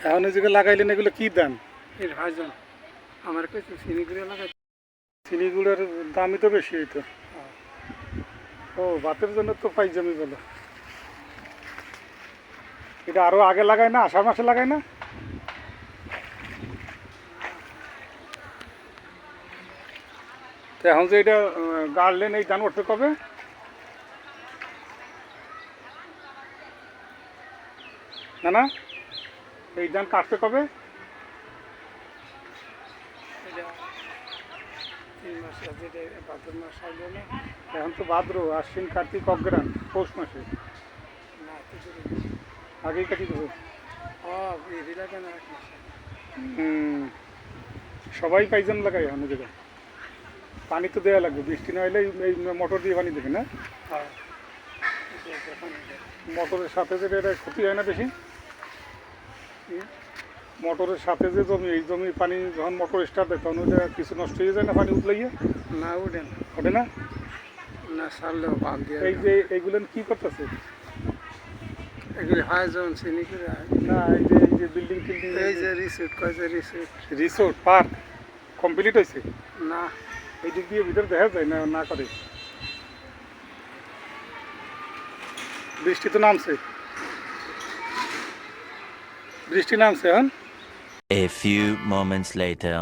এখন জায়গায় লাগাইলেন এগুলো কি দাম? এর ভাইজান আমার কাছে চিনিগুলো লাগাই দামই তো বেশি হইতো ও ভাতের জন্য তো পাইজামি বলো। এটা আরও আগে লাগায় না আষাঢ় মাসে লাগায় না? তো এখন যে এটা আহ, গাড়লেন এই ধান উঠতে কবে? না না? এই ধান কাটতে কবে? মাস ভাদ্র মাস এখন তো ভাদ্র আশ্বিন কার্তিক অগ্রাণ পৌষ মাসে। আগেই কাটি দেবো। সবাই পাইজাম লাগাই এখন জায়গায়। পানি তো দেওয়া লাগবে বৃষ্টি না হলে এই- মোটর দিয়ে পানি দেবে না? হ্যাঁ। মোটরের সাথে যে এটা ক্ষতি হয় না বেশি? মোটরের সাথে যে জমি এই জমি পানি যখন মোটর স্টার্ট দেয় তখন ওইটা কিছু নষ্ট হয়ে যায় না পানি উঠলাইয়ে না উঠে না। ওঠে না? না সারলেও বাদ দিয়ে এই যে এইগুলো কি করতেছে? এগুলি হাইজন চিনি করে না এই যে এই যে বিল্ডিং টিল্ডিং এই যে কয় যে রিসোর্ট পার্ক কমপ্লিট হয়েছে না। এই দিক দিয়ে ভিতরে দেখা যায় না না করে? বৃষ্টি তো নামছে। বৃষ্টি নামছে হ্যাঁ A few moments later.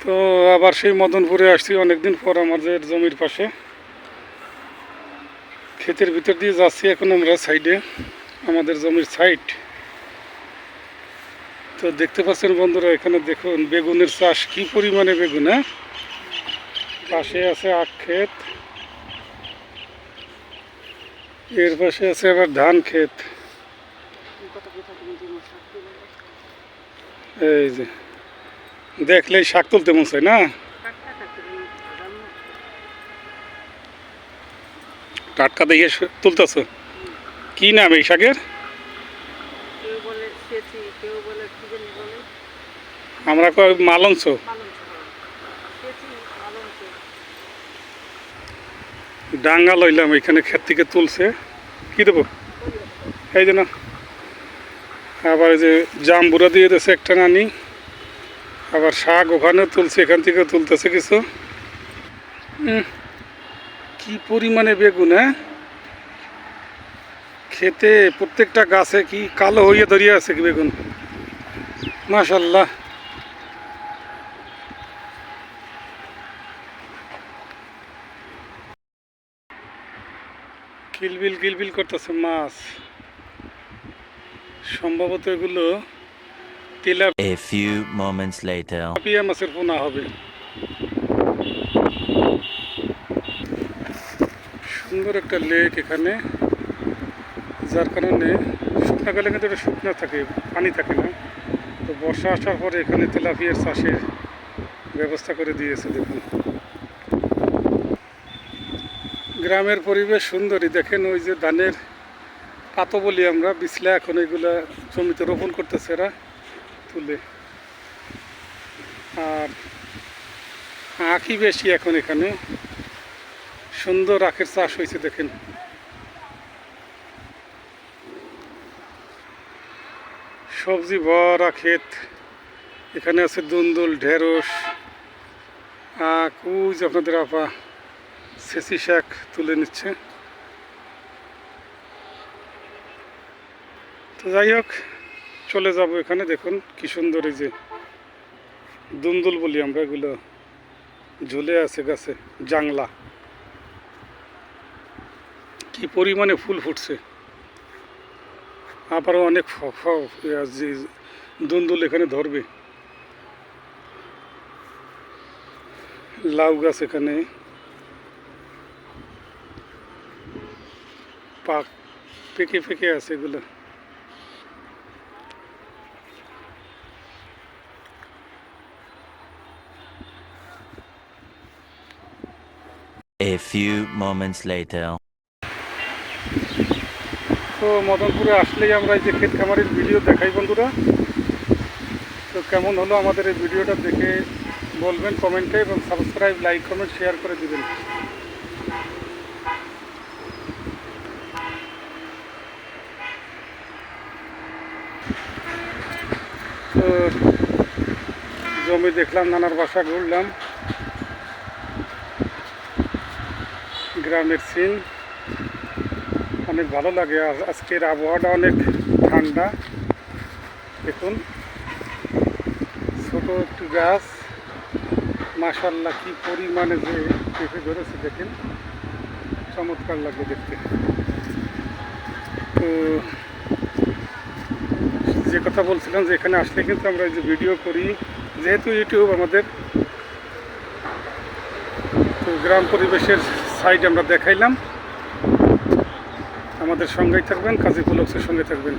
তো আবার সেই মদনপুরে আসছি অনেকদিন পর আমাদের জমির পাশে। ক্ষেতের ভিতর দিয়ে যাচ্ছি এখন আমরা সাইডে আমাদের জমির সাইড। তো দেখতে পাচ্ছেন বন্ধুরা এখানে দেখুন বেগুনের চাষ কি পরিমাণে বেগুন হ্যাঁ? পাশে আছে আখ ক্ষেত এর পাশে আছে আবার ধান ক্ষেত। এই যে, দেখলেই শাক তুলতে মন চায় না? টাটকা দেখে তুলতেছ? কি নাম এই শাকের? আমরা কয় মালঞ্চ। ডাঙ্গা লইলাম, এখানে ক্ষেত থেকে তুলছে। কি দেবো? এই যে না। আবার যে জাম্বুরা দিয়ে দিয়েছে একটা নানি, আবার শাক ওখানে তুলছে, এখান থেকে তুলতেছে কিছু। কি পরিমাণে বেগুন হ্যাঁ? খেতে প্রত্যেকটা গাছে কি কালো হইয়া ধরিয়ে আছে কি বেগুন? মাশাল্লাহ কিলবিল কিলবিল করতেছে মাছ। সম্ভবত এগুলো tilapia A few moments later. মাছের পোনা হবে। সুন্দর একটা লেক এখানে যার কারণে শুকনাকালে কিন্তু এটা শুকনো থাকে পানি থাকে না। তো বর্ষা আসার পরে এখানে তেলাপিয়ার চাষের ব্যবস্থা করে দিয়েছে দেখুন। গ্রামের পরিবেশ সুন্দরই। দেখেন ওই যে ধানের পাতো বলি আমরা, বিছলা এখন এগুলা জমিতে রোপণ করতেছে এরা, তুলে। আর আখই বেশি এখন এখানে। সুন্দর আখের চাষ হয়েছে, দেখেন। সবজি ভরা ক্ষেত, এখানে আছে দুন্দুল, ঢেঁড়স, আখ যে আপনাদের আপা সেসি শাক তুলে নিচ্ছে। তো যাই হোক, চলে যাব এখানে। দেখুন কি সুন্দর এই যে দুন্দুল বলি আমরা, এগুলো ঝুলে আছে গাছে, জাংলা। কি পরিমাণে ফুল ফুটছে। আবারও অনেক দুন্দুল এখানে ধরবে। লাউ গাছ এখানে। পাক, পেকে পেকে আছে এগুলো। A few moments later. তো মদনপুরে আসলেই আমরা এই যে ক্ষেত খামারের ভিডিও দেখাই বন্ধুরা। তো কেমন হলো আমাদের এই ভিডিওটা দেখে বলবেন কমেন্টে এবং সাবস্ক্রাইব লাইক কমেন্ট শেয়ার করে দিবেন। তো জমি দেখলাম, নানার বাসা ঘুরলাম। গ্রামের সিন অনেক ভালো লাগে আজ- আজকের আবহাওয়াটা অনেক ঠান্ডা। দেখুন, ছোট একটু গাছ। মাশাল্লাহ কি পরিমাণে যে পেঁপে ধরেছে, দেখেন। চমৎকার লাগে দেখতে। তো, যে কথা বলছিলাম যে এখানে আসলে কিন্তু আমরা যে ভিডিও করি, যেহেতু ইউটিউব আমাদের গ্রাম পরিবেশের সাইড আমরা দেখাইলাম। আমাদের সঙ্গেই থাকবেন কাজী পুলক্সের সঙ্গে থাকবেন।